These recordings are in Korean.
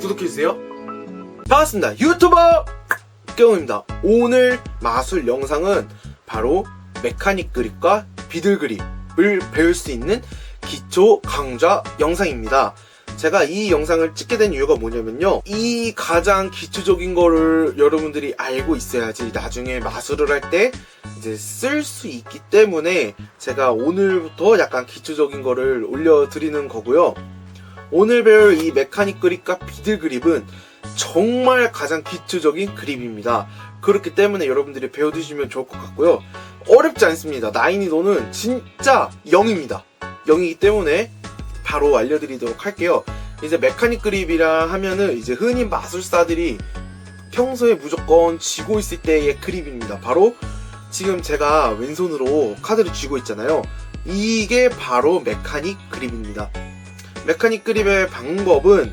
구독해주세요. 반갑습니다. 유튜버 경우입니다. 오늘 마술 영상은 바로 메카닉 그립과 비들 그립을 배울 수 있는 기초 강좌 영상입니다. 제가 이 영상을 찍게 된 이유가 뭐냐면요. 이 가장 기초적인 거를 여러분들이 알고 있어야지 나중에 마술을 할 때 이제 쓸 수 있기 때문에 제가 오늘부터 약간 기초적인 거를 올려드리는 거고요. 오늘 배울 이 메카닉 그립과 비들 그립은 정말 가장 기초적인 그립입니다. 그렇기 때문에 여러분들이 배워두시면 좋을 것 같고요. 어렵지 않습니다. 난이도는 진짜 0입니다. 0이기 때문에 바로 알려드리도록 할게요. 이제 메카닉 그립이라 하면은 이제 흔히 마술사들이 평소에 무조건 쥐고 있을 때의 그립입니다. 바로 지금 제가 왼손으로 카드를 쥐고 있잖아요. 이게 바로 메카닉 그립입니다. 메카닉 그립의 방법은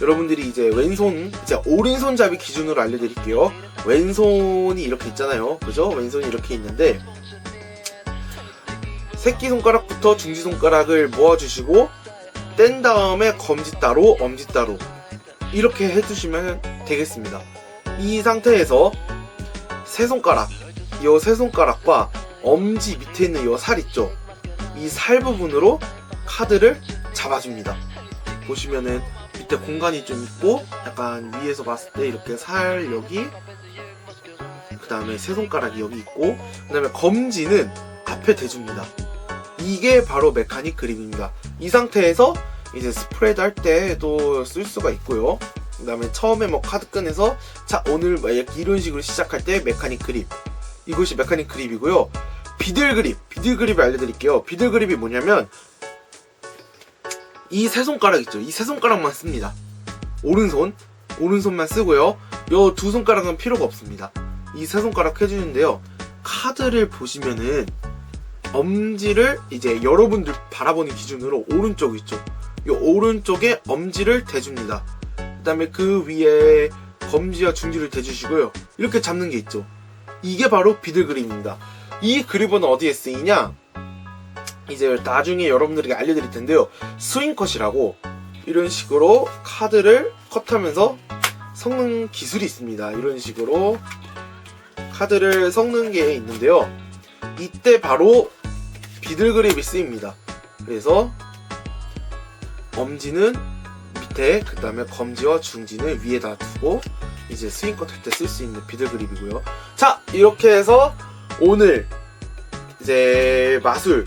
여러분들이 이제 왼손, 이제 오른손잡이 기준으로 알려드릴게요. 왼손이 이렇게 있잖아요. 그죠? 왼손이 이렇게 있는데, 새끼손가락부터 중지손가락을 모아주시고, 뗀 다음에 검지 따로, 엄지 따로, 이렇게 해주시면 되겠습니다. 이 상태에서 세 손가락, 이 세 손가락과 엄지 밑에 있는 이 살 있죠? 이 살 부분으로 카드를 잡아줍니다. 보시면은 밑에 공간이 좀 있고 약간 위에서 봤을 때 이렇게 살 여기 그 다음에 세 손가락이 여기 있고 그 다음에 검지는 앞에 대줍니다. 이게 바로 메카닉 그립입니다. 이 상태에서 이제 스프레드 할 때도 쓸 수가 있고요. 그 다음에 처음에 뭐 카드 꺼내서 자 오늘 막 이렇게 이런 식으로 시작할 때 메카닉 그립 이것이 메카닉 그립이고요. 비들 그립 비들 그립을 알려드릴게요. 비들 그립이 뭐냐면 이 세 손가락 있죠. 이 세 손가락만 씁니다. 오른손, 오른손만 쓰고요. 요 두 손가락은 필요가 없습니다. 이 세 손가락 해주는데요. 카드를 보시면은 엄지를 이제 여러분들 바라보는 기준으로 오른쪽 있죠. 이 오른쪽에 엄지를 대줍니다. 그 다음에 그 위에 검지와 중지를 대주시고요. 이렇게 잡는 게 있죠. 이게 바로 비들 그림입니다. 이 그립은 어디에 쓰이냐? 이제 나중에 여러분들에게 알려드릴 텐데요. 스윙컷이라고 이런 식으로 카드를 컷하면서 섞는 기술이 있습니다. 이런 식으로 카드를 섞는 게 있는데요. 이때 바로 비들 그립이 쓰입니다. 그래서 엄지는 밑에 그 다음에 검지와 중지는 위에다 두고 이제 스윙컷 할 때 쓸 수 있는 비들 그립이고요. 자 이렇게 해서 오늘 이제 마술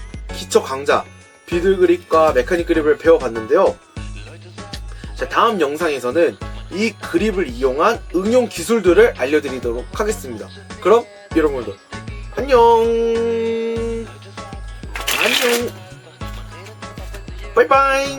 기초 강좌 비들 그립과 메카닉 그립을 배워봤는데요. 자, 다음 영상에서는 이 그립을 이용한 응용 기술들을 알려드리도록 하겠습니다. 그럼 여러분들 안녕 안녕 바이바이